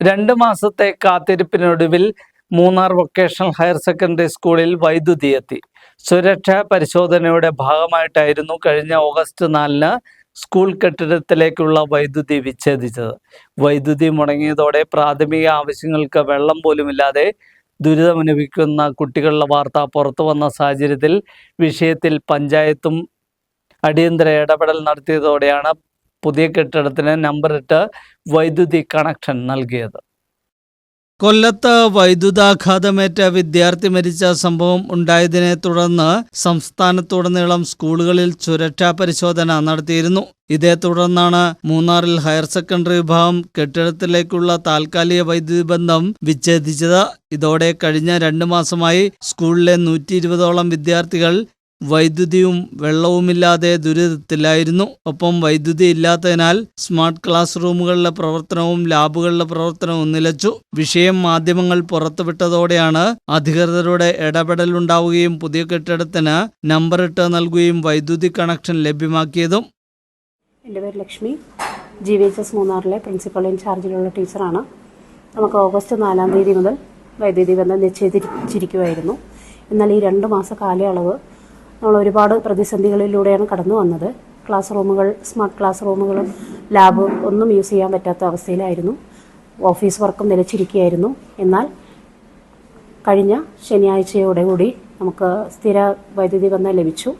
രണ്ട് മാസത്തെ കാത്തിരിപ്പിനൊടുവിൽ മൂന്നാർ വൊക്കേഷണൽ ഹയർ സെക്കൻഡറി സ്കൂളിൽ വൈദ്യുതി എത്തി. സുരക്ഷാ പരിശോധനയുടെ ഭാഗമായിട്ടായിരുന്നു കഴിഞ്ഞ ഓഗസ്റ്റ് നാലിന് സ്കൂൾ കെട്ടിടത്തിലേക്കുള്ള വൈദ്യുതി വിച്ഛേദിച്ചത്. വൈദ്യുതി മുടങ്ങിയതോടെ പ്രാഥമിക ആവശ്യങ്ങൾക്ക് വെള്ളം പോലുമില്ലാതെ ദുരിതമനുഭവിക്കുന്ന കുട്ടികളുടെ വാർത്ത പുറത്തു വന്ന സാഹചര്യത്തിൽ വിഷയത്തിൽ പഞ്ചായത്തും അടിയന്തര ഇടപെടൽ നടത്തിയതോടെയാണ് പുതിയ കെട്ടിടത്തിന് നമ്പർ നമ്പറിട്ട് വൈദ്യുതി കണക്ഷൻ നൽകിയത്. കൊല്ലത്ത് വൈദ്യുതാഘാതമേറ്റ വിദ്യാർത്ഥി മരിച്ച സംഭവം ഉണ്ടായതിനെ തുടർന്ന് സംസ്ഥാനത്തുടനീളം സ്കൂളുകളിൽ സുരക്ഷാ പരിശോധന നടത്തിയിരുന്നു. ഇതേ തുടർന്നാണ് മൂന്നാറിൽ ഹയർ സെക്കൻഡറി വിഭാഗം കെട്ടിടത്തിലേക്കുള്ള താൽക്കാലിക വൈദ്യുതി ബന്ധം വിച്ഛേദിച്ചത്. ഇതോടെ കഴിഞ്ഞ രണ്ട് മാസമായി സ്കൂളിലെ നൂറ്റി ഇരുപതോളം വിദ്യാർത്ഥികൾ വൈദ്യുതിയും വെള്ളവുമില്ലാതെ ദുരിതത്തിലായിരുന്നു. ഒപ്പം വൈദ്യുതി ഇല്ലാത്തതിനാൽ സ്മാർട്ട് ക്ലാസ് റൂമുകളിലെ പ്രവർത്തനവും ലാബുകളിലെ പ്രവർത്തനവും നിലച്ചു. വിഷയം മാധ്യമങ്ങൾ പുറത്തുവിട്ടതോടെയാണ് അധികൃതരുടെ ഇടപെടലുണ്ടാവുകയും പുതിയ കെട്ടിടത്തിന് നമ്പറിട്ട് നൽകുകയും വൈദ്യുതി കണക്ഷൻ ലഭ്യമാക്കിയതും. എന്റെ പേര് Lakshmi. G V H S മൂന്നാറിലെ പ്രിൻസിപ്പൽ ഇൻചാർജിലുള്ള ടീച്ചറാണ്. നമുക്ക് ഓഗസ്റ്റ് നാലാം തീയതി മുതൽ വൈദ്യുതി ബന്ധം നിശ്ചയിച്ചിരിക്കുമായിരുന്നു എന്നാൽ ഈ രണ്ട് മാസ കാലയളവ് നമ്മൾ ഒരുപാട് പ്രതിസന്ധികളിലൂടെയാണ് കടന്നു വന്നത്. ക്ലാസ് റൂമുകൾ സ്മാർട്ട് ക്ലാസ് റൂമുകളും ലാബ് ഒന്നും യൂസ് ചെയ്യാൻ പറ്റാത്ത അവസ്ഥയിലായിരുന്നു. ഓഫീസ് വർക്കും നിലച്ചിരിക്കുകയായിരുന്നു. എന്നാൽ കഴിഞ്ഞ ശനിയാഴ്ചയോടെ കൂടി നമുക്ക് സ്ഥിര വൈദ്യുതി ബന്ധം ലഭിച്ചു.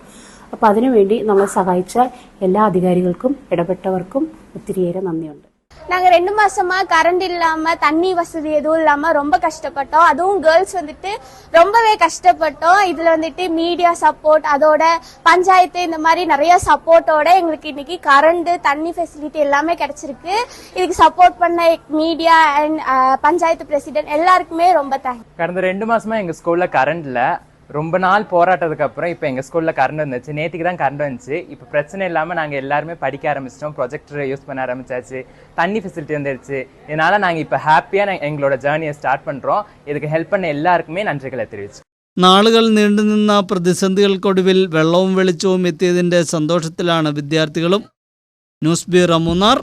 അപ്പോൾ അതിനുവേണ്ടി നമ്മളെ സഹായിച്ച എല്ലാ അധികാരികൾക്കും ഇടപെട്ടവർക്കും ഒത്തിരിയേറെ നന്ദിയുണ്ട്. நாங்கள் ரெண்டு மாசமா கரண்ட் இல்லாம தண்ணி வசதி எதுவும் இல்லாம ரொம்ப கஷ்டப்பட்டோம். அதுவும் கேர்ள்ஸ் வந்துட்டு ரொம்பவே கஷ்டப்பட்டோம். இதுல வந்துட்டு மீடியா சப்போர்ட் அதோட பஞ்சாயத்து இந்த மாதிரி நிறைய சப்போர்ட்டோட எங்களுக்கு இன்னைக்கு கரண்ட் தண்ணி ஃபெசிலிட்டி எல்லாமே கிடைச்சிருக்கு. இதுக்கு சப்போர்ட் பண்ண மீடியா அண்ட் பஞ்சாயத்து பிரசிடென்ட் எல்லாருக்குமே ரொம்ப தேங்க்ஸ் கடந்த ரெண்டு மாசமா எங்க ஸ்கூல்ல கரண்ட் இல்ல. ரொம்ப நாள் போராட்டத்துக்கு அப்புறம் இப்போ எங்க ஸ்கூல்ல கரண்ட் வந்துச்சு நேற்றுக்கு தான் கரண்ட் வந்துச்சு இப்போ பிரச்சனை இல்லாம நாங்க எல்லாருமே படிக்க ஆரம்பிச்சிட்டோம் ப்ரொஜெக்டர் யூஸ் பண்ண ஆரம்பிச்சாச்சு தண்ணி ஃபெசிலிட்டி வந்துருச்சு இதனால நாங்க இப்போ ஹாப்பியா எங்களோட ஜேர்னியை ஸ்டார்ட் பண்றோம் இதுக்கு ஹெல்ப் பண்ண எல்லாருக்குமே நன்றிகளை தெரிவிச்சு നാളുകൾ നീണ്ടുനിന്ന പ്രതിസന്ധികൾക്കൊടുവിൽ വെള്ളവും വെളിച്ചവും എത്തിയതിന്റെ സന്തോഷത്തിലാണ് വിദ്യാർത്ഥികളും ന്യൂസ് ബ്യൂറോ മൂന്നാർ